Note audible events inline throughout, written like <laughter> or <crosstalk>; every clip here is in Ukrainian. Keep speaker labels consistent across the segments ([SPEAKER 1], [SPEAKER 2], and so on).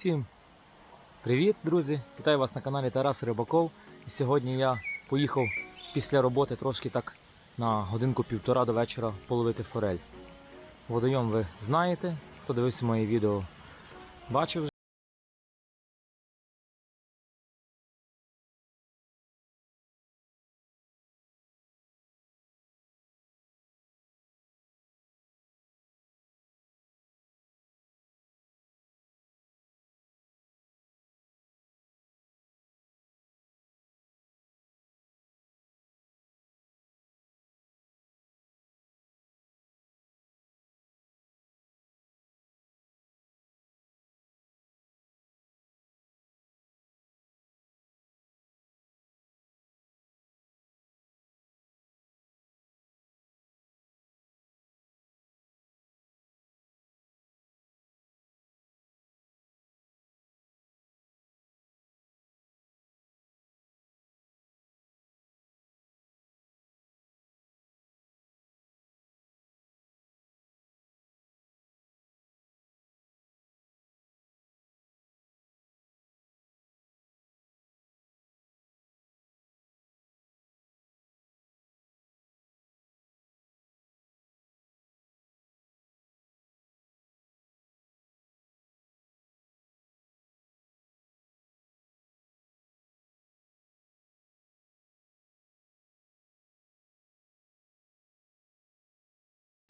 [SPEAKER 1] Всім привіт, друзі! Вітаю вас на каналі Тарас Рибаков. І сьогодні я поїхав після роботи трошки так на годинку-півтора до вечора половити форель. Водойом ви знаєте, хто дивився моє відео, бачив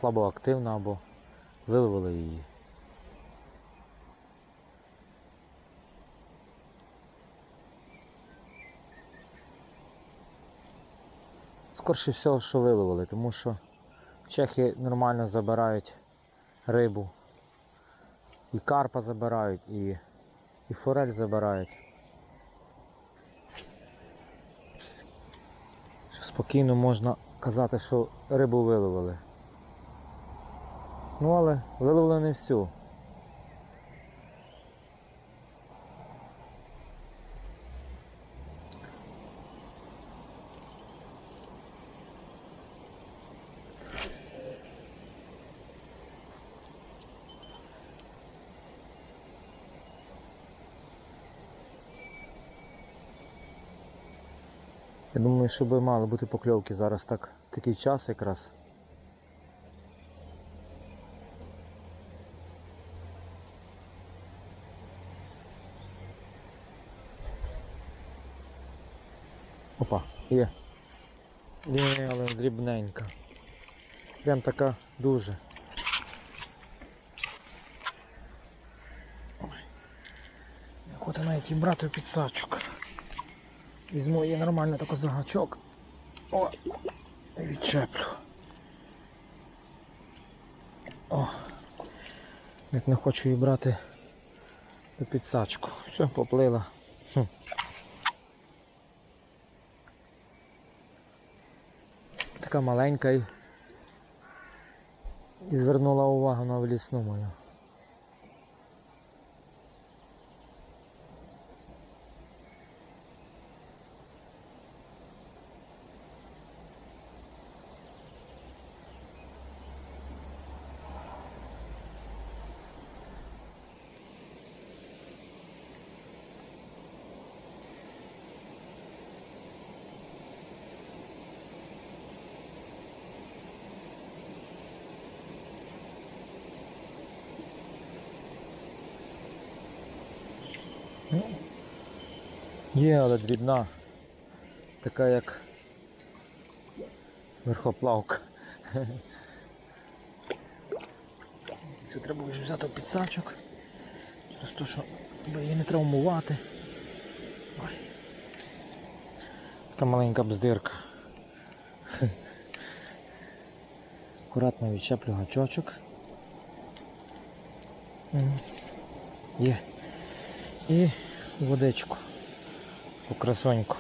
[SPEAKER 1] слабо активна або виловили її. Скорше всього, що виловили, тому що чехи нормально забирають рибу. І карпа забирають, і, і форель забирають. Спокійно можна казати, що рибу виловили. Ну, але виловили не всю. Я думаю, що би мали бути покльовки зараз так, такий час якраз. Опа, є. Є, але дрібненька. Прям така дуже. Охота навіть і брати підсачок. Візьму її нормально тако за гачок. О! І відчеплю. О! Як не хочу її брати до підсачку. Все, поплила. Хм. Маленька і звернула увагу на влісну мою. Є, але дрібна, така як верхоплавка. Цю треба вже взяти в підсачок. Через те, що її не травмувати. Ой. Така маленька бздирка. Акуратно відчеплю гачочок. Є. І водичку. По красоньку.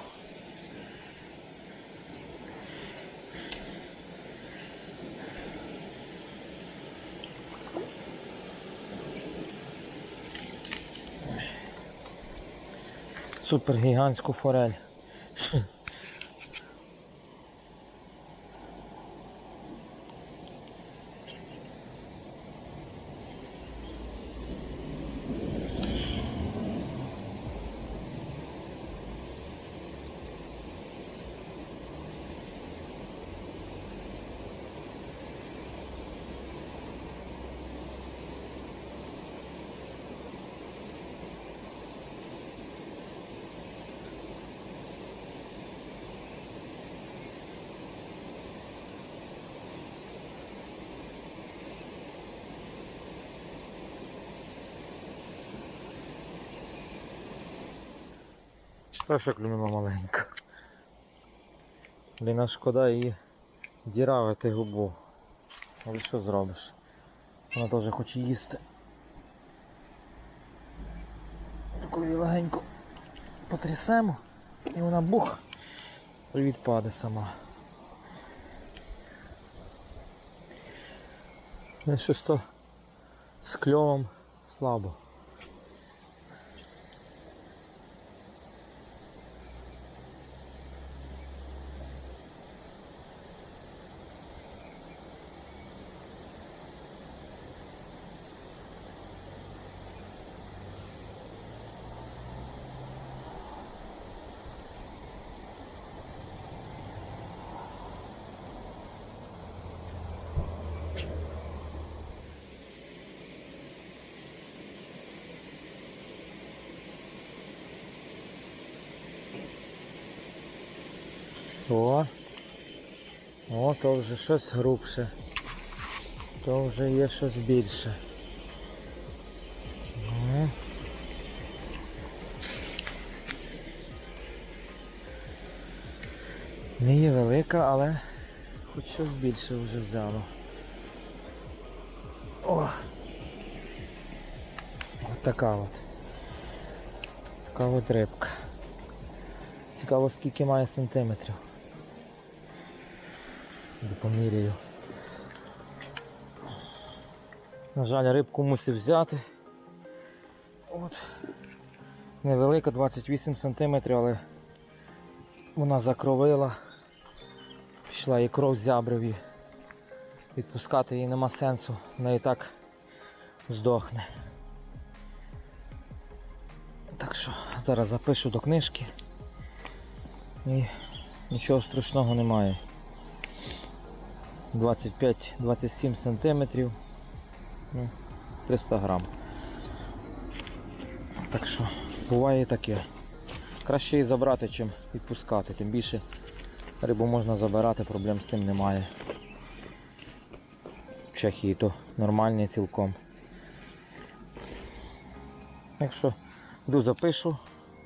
[SPEAKER 1] Супер гігантську форель. <laughs> Перша клюнула маленька. Блін, шкода її діравити губу. Але що зробиш? Вона теж хоче їсти. Таку її легенько потрясемо і вона бух і відпаде сама. Щось то з кльовом слабо. О, о, то вже щось грубше. То вже є щось більше. Ну. Не є велика, але хоч щось більше вже взяло. О! От така от. Така от рибка. Цікаво скільки має сантиметрів. Поміряю. На жаль, рибку мусив взяти. От. Невелика, 28 см, але вона закровила. Пішла і кров з зяброві. Відпускати її нема сенсу, вона і так здохне. Так що зараз запишу до книжки і нічого страшного немає. 25-27 сантиметрів, ну, 300 грам. Так що буває таке. Краще її забрати, чим відпускати. Тим більше рибу можна забирати, проблем з тим немає. В Чехії то нормальні цілком. Так що йду запишу,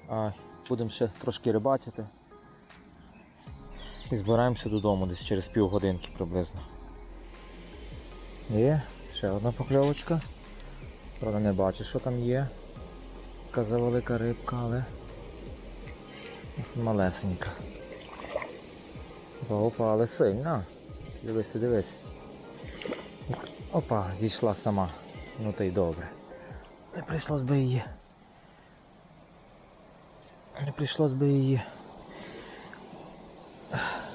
[SPEAKER 1] а будемо ще трошки рибачити. І збираємося додому десь через півгодинки приблизно. Є, ще одна покльовочка. Правда не бачу, що там є. Така завелика рибка, але малесенька. Опа, але сильна. Дивись, дивись. Опа, зійшла сама. Ну та й добре. Не прийшлось би її. Не прийшлось би її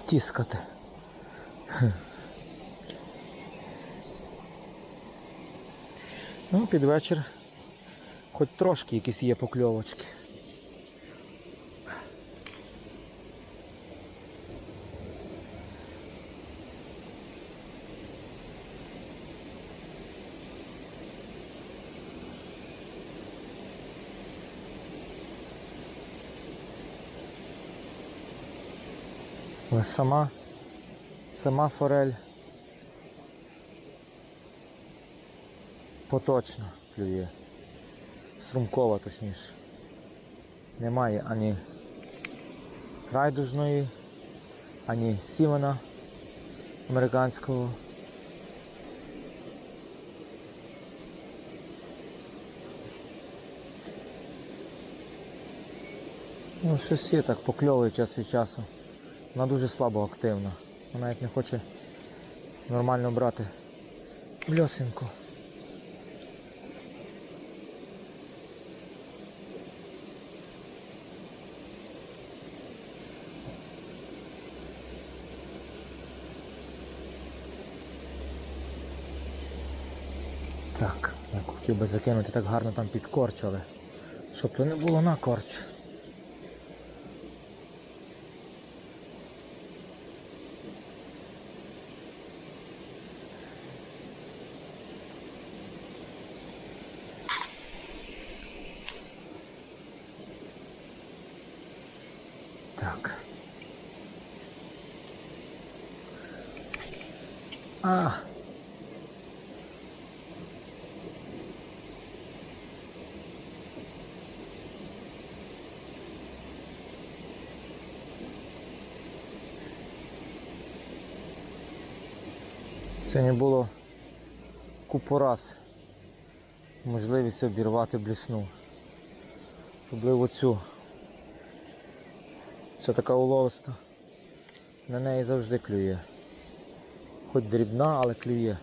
[SPEAKER 1] тіскати. Ну, під вечір хоч трошки якісь є покльовочки. Але сама, сама форель поточно клює. Струмкова точніше. Немає ані райдужної, ані сімена американського. Ну, щось є так покльовує час від часу. Вона дуже слабо активна. Вона навіть не хоче нормально брати льосинку. Так, я хотів би закинути так гарно там під корч, але щоб то не було на корч. Так. А. Сьогодні було купу раз можливість обірвати блісну. Особливо цю. Це така уловиста. На неї завжди клює. Хоч дрібна, але клює.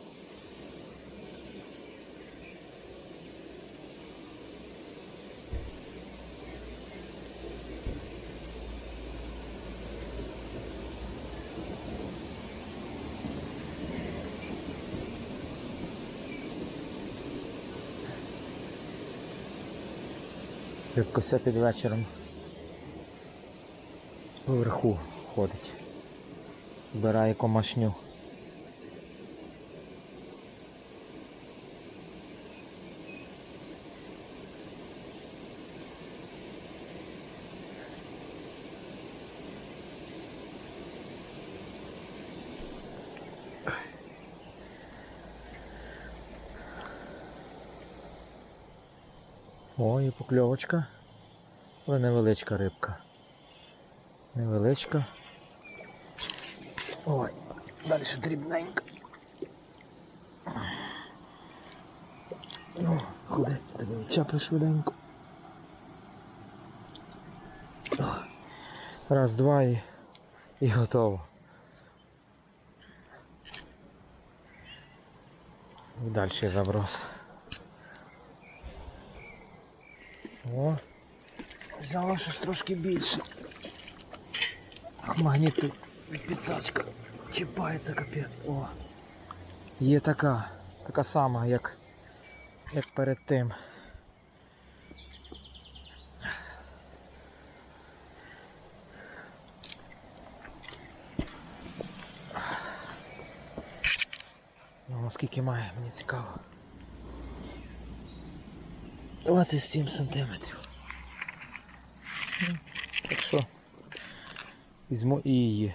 [SPEAKER 1] Рибка під вечором поверху ходить. Збирає комашню. Ой, і покльовочка. Але невеличка рибка. Невеличка. Ой, далі дрібненька. О, ходи, тебе чапли швиденько. Раз, два і, і готово. І далі заброс. О, взяла щось трошки більше. Магніт тут підсачка чіпається капець. О. Є така, така сама, як, як перед тим. Ну, скільки має, мені цікаво. 27 сантиметрів. Так що візьму і її.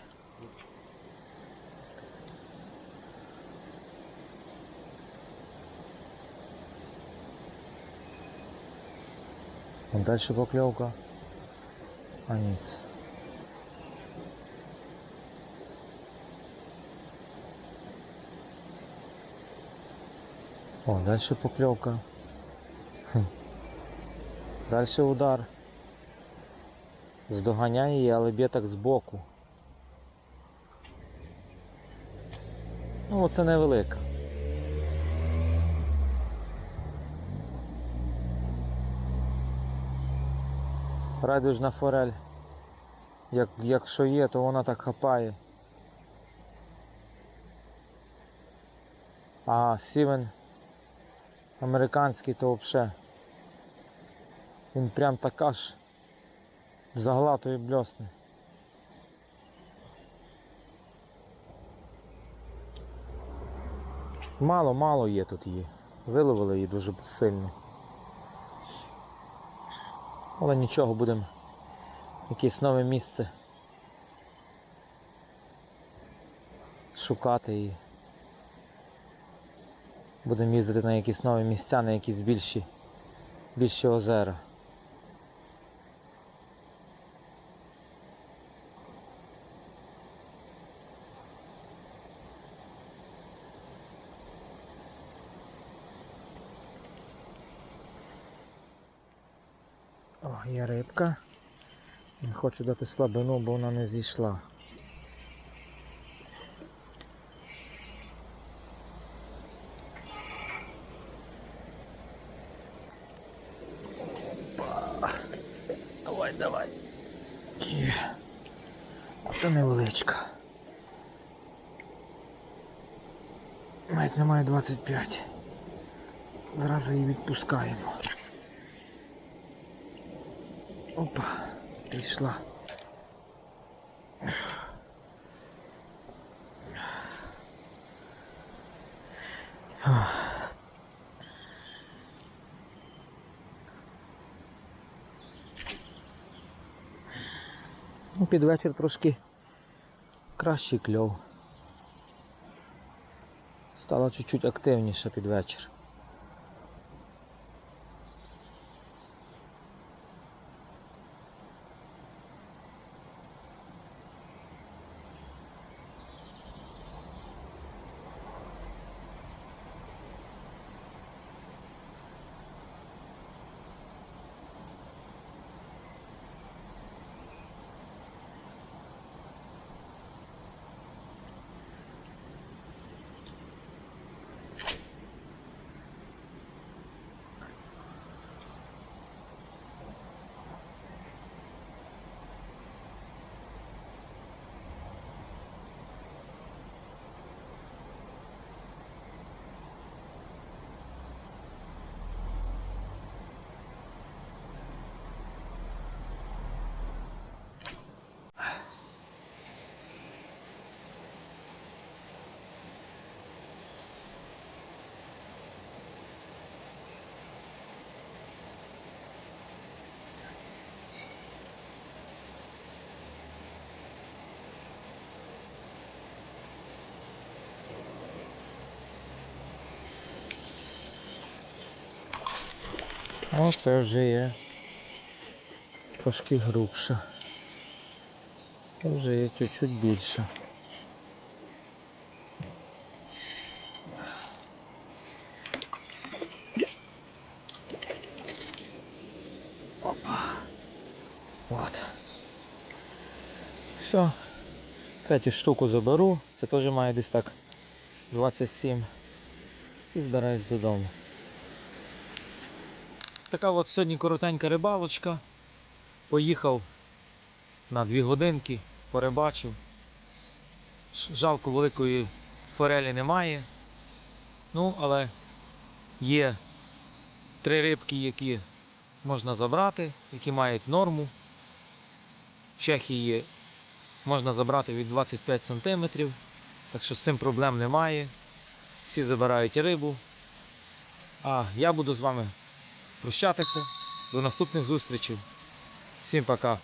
[SPEAKER 1] Вон дальше поклевка. А ніц. О, дальше поклевка. Хм. Дальше удар. Здоганяє її, але б'є так збоку. Ну, оце невелика. Райдужна форель. Як, якщо є, то вона так хапає. А сівен американський то взагалі. Він прям така ж заглатує бльосне. Мало-мало є тут її. Виловили її дуже сильно. Але нічого, будемо якесь нове місце шукати і будемо їздити на якісь нові місця, на якісь більші, більші озера. Є рибка. Не хочу дати слабину, бо вона не зійшла. Опа. Давай, давай. Є. Це невеличка. Навіть немає 25. Зразу її відпускаємо. Опа, пішла. Ну, під вечір трошки кращий кльов. Стало чуть-чуть активніше під вечір. О, це вже є трошки грубше. Це вже є чуть-чуть більше. Опа. Все. Третю штуку заберу. Це теж має десь так 27. І збираюсь додому. Така от сьогодні коротенька рибалочка. Поїхав на 2 годинки, порибачив. Ш- Жалко великої форелі немає. Ну, але є три рибки, які можна забрати, які мають норму. В Чехії можна забрати від 25 см, так що з цим проблем немає. Всі забирають рибу. А я буду з вами прощатися. До наступних зустрічей. Всім пока.